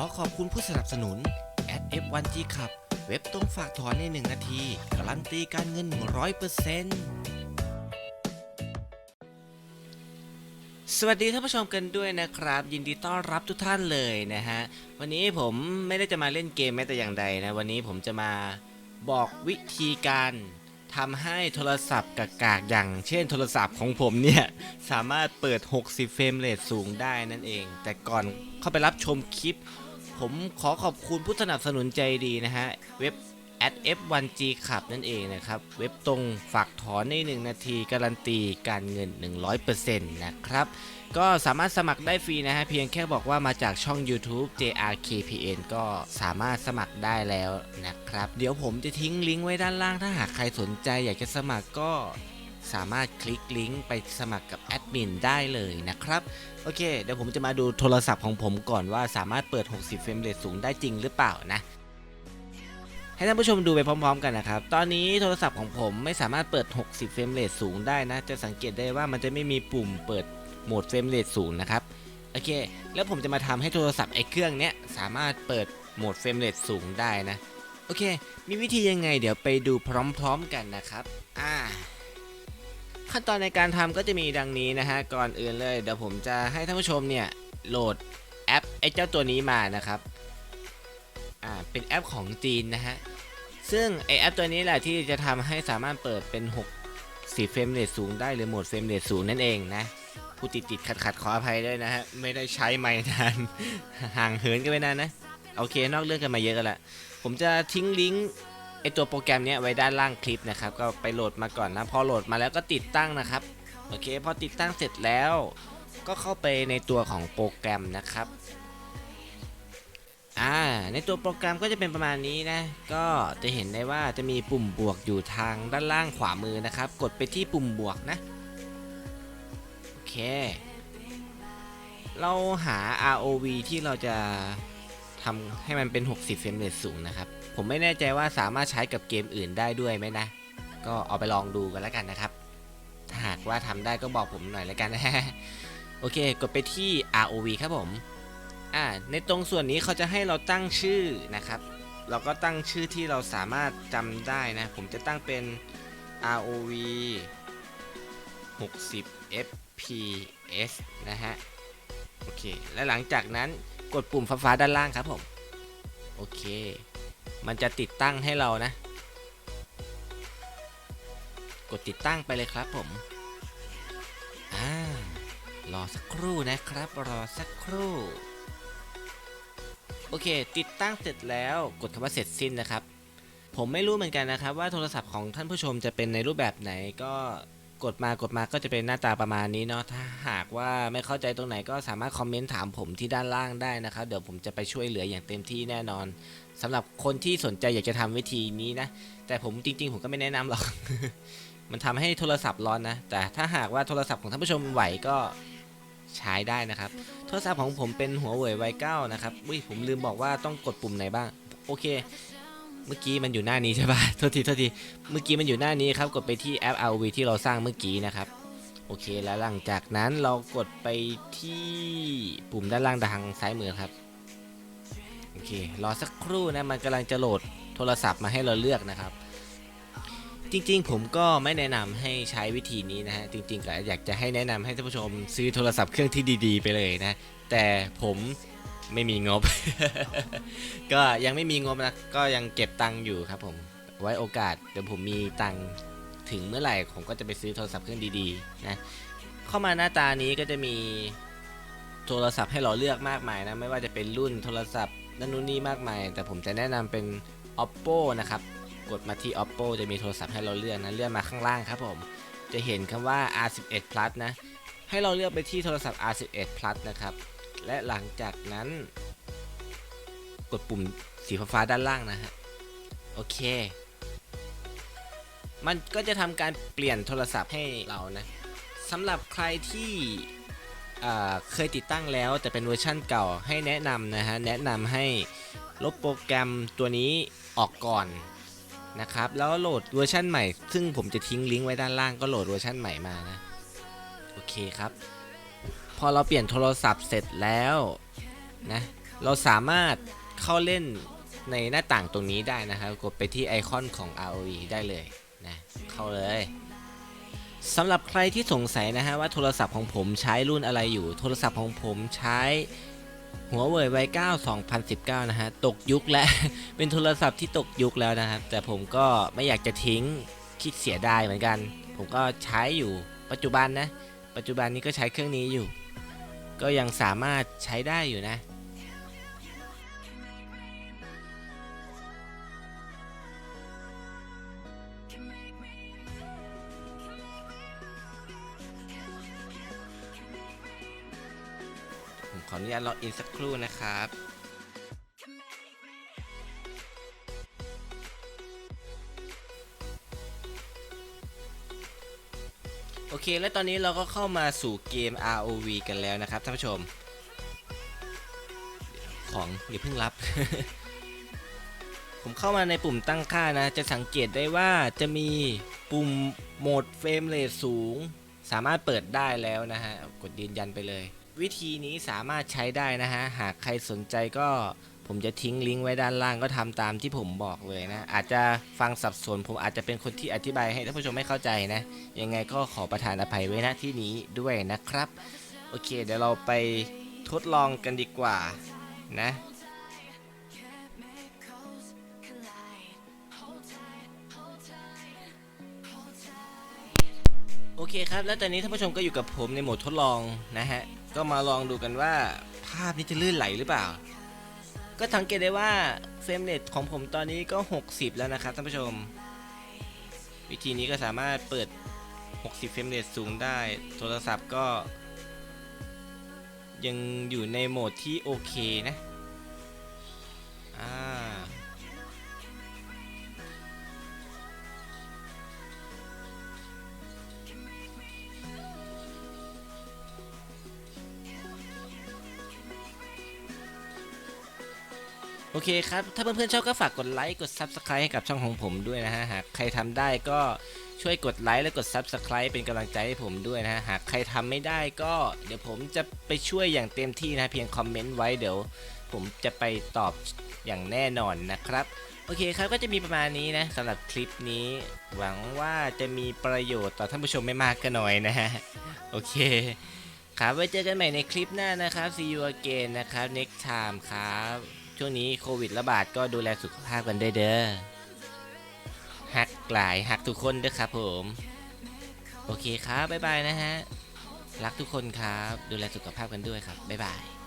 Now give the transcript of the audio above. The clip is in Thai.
อขอบคุณผู้สนับสนุน f1g ขับเว็บตรงฝากถอนใน 1 นาที การันตีการเงิน 100%สวัสดีท่านผู้ชมกันด้วยนะครับ ยินดีต้อนรับทุกท่านเลยนะฮะ วันนี้ผมไม่ได้จะมาเล่นเกมแม้แต่อย่างใดนะ วันนี้ผมจะมาบอกวิธีการทำให้โทรศัพท์กากๆอย่าง เช่นโทรศัพท์ของผมเนี่ย สามารถเปิด 60 เฟรมเรทสูงได้นั่นเอง แต่ก่อนเข้าไปรับชมคลิป ผมขอขอบคุณผู้สนับสนุนใจดีนะฮะ เว็บ f1g ขับนั่นเองนะครับ เว็บตรงฝากถอนใน 1 นาทีการันตีการเงิน 100%นะครับ ก็สามารถสมัครได้ฟรีนะฮะ เพียงแค่บอกว่ามาจากช่อง YouTube JRKPN ก็สามารถสมัครได้แล้วนะครับ เดี๋ยวผมจะทิ้งลิงก์ไว้ด้านล่างถ้าหากใครสนใจอยากจะสมัครก็ สามารถคลิกลิงก์ไปสมัครกับแอดมินได้เลยนะครับ โอเค เดี๋ยวผมจะมาดูโทรศัพท์ของผมก่อนว่าสามารถเปิด 60 เฟรมเรทสูงได้จริงหรือเปล่านะ ให้ท่านผู้ชมดูไปพร้อม ๆ กันนะครับ ตอนนี้โทรศัพท์ของผมไม่สามารถเปิด 60 เฟรมเรทสูงได้นะ จะสังเกตได้ว่ามันจะไม่มีปุ่มเปิดโหมดเฟรมเรทสูงนะครับ โอเค แล้วผมจะมาทำให้โทรศัพท์ไอ้เครื่องเนี้ยสามารถเปิดโหมดเฟรมเรทสูงได้นะ โอเค มีวิธียังไงเดี๋ยวไปดูพร้อม ๆ กันนะครับ อ่า ขั้นตอนในการทำก็จะมีดังนี้นะฮะก่อนอื่นเลยเดี๋ยวผมจะให้ท่านผู้ชมเนี่ยโหลดแอปไอ้เจ้าตัวนี้มานะครับอ่าเป็นแอปของจีนนะฮะซึ่งไอแอปตัวนี้แหละที่จะทำให้สามารถเปิดเป็น 6 4เฟรมเรทสูงได้หรือโหมดเฟรมเรทสูงนั่นเองนะผู้ติดติดขัดขัดขออภัยด้วยนะฮะไม่ได้ใช้ไม่นานห่างเหินกันไปนานนะโอเคนอกเรื่องกันมาเยอะกันละผมจะทิ้งลิงก์ ไอตัวโปรแกรมเนี้ยไว้ด้านล่างคลิปนะครับก็ไปโหลดมาก่อนนะพอโหลดมาแล้วก็ติดตั้งนะครับโอเคพอติดตั้งเสร็จแล้ว ก็เข้าไปในตัวของโปรแกรมนะครับอ่าในตัวโปรแกรมก็จะเป็นประมาณนี้นะก็จะเห็นได้ว่าจะมีปุ่มบวกอยู่ทางด้านล่างขวามือนะครับ กดไปที่ปุ่มบวกนะโอเคเราหา ROV ที่เราจะ ทำให้มันเป็น 60 เฟรมเรทสูงนะครับ ผมไม่แน่ใจว่าสามารถใช้กับเกมอื่นได้ด้วยไหมนะ ก็เอาไปลองดูกันแล้วกันนะครับ ถ้าหากว่าทำได้ก็บอกผมหน่อยแล้วกันนะโอเค กดไปที่ ROV ครับผม อ่า ในตรงส่วนนี้เขาจะให้เราตั้งชื่อนะครับ เราก็ตั้งชื่อที่เราสามารถจำได้นะ ผมจะตั้งเป็น ROV 60 FPS นะฮะ โอเค และหลังจากนั้น กดปุ่มฟ้าๆด้านล่างครับผมโอเค มันจะติดตั้งให้เรานะ กดติดตั้งไปเลยครับผมอ่ารอสักครู่นะครับ รอสักครู่ โอเค ติดตั้งเสร็จแล้วกดคำว่าเสร็จสิ้นนะครับ ผมไม่รู้เหมือนกันนะครับ ว่าโทรศัพท์ของท่านผู้ชมจะเป็นในรูปแบบไหนก็ กดมากดมาก็จะเป็นหน้าตาประมาณนี้เนาะถ้าหากว่าไม่เข้าใจตรงไหนก็สามารถคอมเมนต์ถามผมที่ด้านล่างได้นะครับ เดี๋ยวผมจะไปช่วยเหลืออย่างเต็มที่แน่นอนสำหรับคนที่สนใจอยากจะทำวิธีนี้นะ แต่ผมจริง ๆ ผมก็ไม่แนะนำหรอก มันทำให้โทรศัพท์ร้อนนะ แต่ถ้าหากว่าโทรศัพท์ของท่านผู้ชมไหวก็ใช้ได้นะครับ โทรศัพท์ของผมเป็นหัวเว่ย Y9 นะครับอุ้ยผมลืมบอกว่าต้องกดปุ่มไหนบ้าง โอเค เมื่อกี้มันอยู่หน้านี้ใช่ปะโทษทีโทษที เมื่อกี้มันอยู่หน้านี้ครับ กดไปที่แอป Rv ที่เราสร้างเมื่อกี้นะครับ โอเค แล้วหลังจากนั้นเรากดไปที่ปุ่มด้านล่างทางซ้ายมือครับ โอเค รอสักครู่นะ มันกำลังจะโหลดโทรศัพท์มาให้เราเลือกนะครับ จริงๆ ผมก็ไม่แนะนำให้ใช้วิธีนี้นะฮะ จริงๆก็อยากจะให้แนะนำให้ท่านผู้ชมซื้อโทรศัพท์เครื่องที่ดี ๆ ไปเลยนะ แต่ผม ไม่มีงบ ก็ยังไม่มีงบนะก็ยังเก็บตังค์อยู่ครับผมไว้โอกาสเดี๋ยวผมมีตังค์ถึงเมื่อไหร่ผมก็จะไปซื้อโทรศัพท์เครื่องดีๆนะเข้ามาหน้าตานี้ก็จะมีโทรศัพท์ให้เราเลือกมากมายนะไม่ว่าจะเป็นรุ่นโทรศัพท์นั่นนู่นนี่มากมาย แต่ผมจะแนะนำเป็น oppo นะครับกดมาที่ oppo จะมีโทรศัพท์ให้เราเลือกนะเลื่อนมาข้างล่างครับผมจะเห็นคำว่า r11 plus นะให้เราเลือกไปที่โทรศัพท์ r11 plus นะครับ และหลังจากนั้น กดปุ่มสีฟ้าด้านล่างนะฮะ โอเค มันก็จะทำการเปลี่ยนโทรศัพท์ให้เรานะสำหรับใครที่เคยติดตั้งแล้วแต่เป็นเวอร์ชั่นเก่าให้แนะนำนะฮะ แนะนำให้ลบโปรแกรมตัวนี้ออกก่อนนะครับ แล้วโหลดเวอร์ชันใหม่ ซึ่งผมจะทิ้งลิงก์ไว้ด้านล่างก็โหลดเวอร์ชันใหม่มานะ โอเคครับ พอเราเปลี่ยนโทรศัพท์เสร็จแล้วนะเราสามารถเข้าเล่นในหน้าต่างตรงนี้ได้นะครับกดไปที่ไอคอนของ ROE ได้เลยนะเข้าเลยสำหรับใครที่สงสัยนะฮะว่าโทรศัพท์ของผมใช้รุ่นอะไรอยู่ โทรศัพท์ของผมใช้หัวเว่ยไว9 2019 นะฮะ ตกยุคแล้ว เป็นโทรศัพท์ที่ตกยุคแล้วนะครับ แต่ผมก็ไม่อยากจะทิ้งคิดเสียดายเหมือนกัน ผมก็ใช้อยู่ปัจจุบันนะ ปัจจุบันนี้ก็ใช้เครื่องนี้อยู่ ก็ยังสามารถใช้ได้อยู่นะ ผมขออนุญาตล็อกอินสักครู่นะครับ โอเค และตอนนี้เราก็เข้ามาสู่เกม ROV กันแล้วนะครับท่านผู้ชม ของอย่าเพิ่งรับ ผมเข้ามาในปุ่มตั้งค่านะ จะสังเกตได้ว่าจะมีปุ่มโหมดเฟรมเรทสูง สามารถเปิดได้แล้วนะฮะ กดยืนยันไปเลย วิธีนี้สามารถใช้ได้นะฮะ หากใครสนใจก็ผมจะทิ้งลิงก์ไว้ด้านล่างก็ทำตามที่ผมบอกเลยนะ อาจจะฟังสับสน ผมอาจจะเป็นคนที่อธิบายให้ท่านผู้ชมไม่เข้าใจนะ ยังไงก็ขอประทานอภัยไว้ณที่นี้ด้วยนะครับ โอเค เดี๋ยวเราไปทดลองกันดีกว่านะโอเคครับ แล้วตอนนี้ท่านผู้ชมก็อยู่กับผมในโหมดทดลองนะฮะ ก็มาลองดูกันว่าภาพนี้จะลื่นไหลหรือเปล่า ก็สังเกตได้ว่าเฟรมเรทของผมตอนนี้ก็ 60 แล้วนะครับท่านผู้ชม วิธีนี้ก็สามารถเปิด 60 เฟรมเรทสูงได้ โทรศัพท์ก็ ยังอยู่ในโหมดที่โอเคนะ อ่า เคครับ ถ้าเพื่อนๆชอบก็ฝากกดไลค์กด Subscribe ให้กับช่องของผมด้วยนะฮะ หากใครทำได้ก็ช่วยกดไลค์และกด Subscribe เป็นกำลังใจให้ผมด้วยนะฮะ หากใครทำไม่ได้ก็เดี๋ยวผมจะไปช่วยอย่างเต็มที่นะเพียงคอมเมนต์ไว้เดี๋ยว ผมจะไปตอบอย่างแน่นอนนะครับ โอเคครับก็จะมีประมาณนี้นะสำหรับคลิปนี้ หวังว่าจะมีประโยชน์ต่อท่านผู้ชมไม่มากก็น้อยนะฮะ โอเคครับไว้เจอกันใหม่ในคลิปหน้านะครับ see you again นะครับ next time ครับ ช่วงนี้โควิดระบาดก็ดูแลสุขภาพกันด้วยเด้อหักหลายหักทุกคนด้วยครับผม โอเคครับบ๊ายบายนะฮะ รักทุกคนครับ ดูแลสุขภาพกันด้วยครับบ๊ายบาย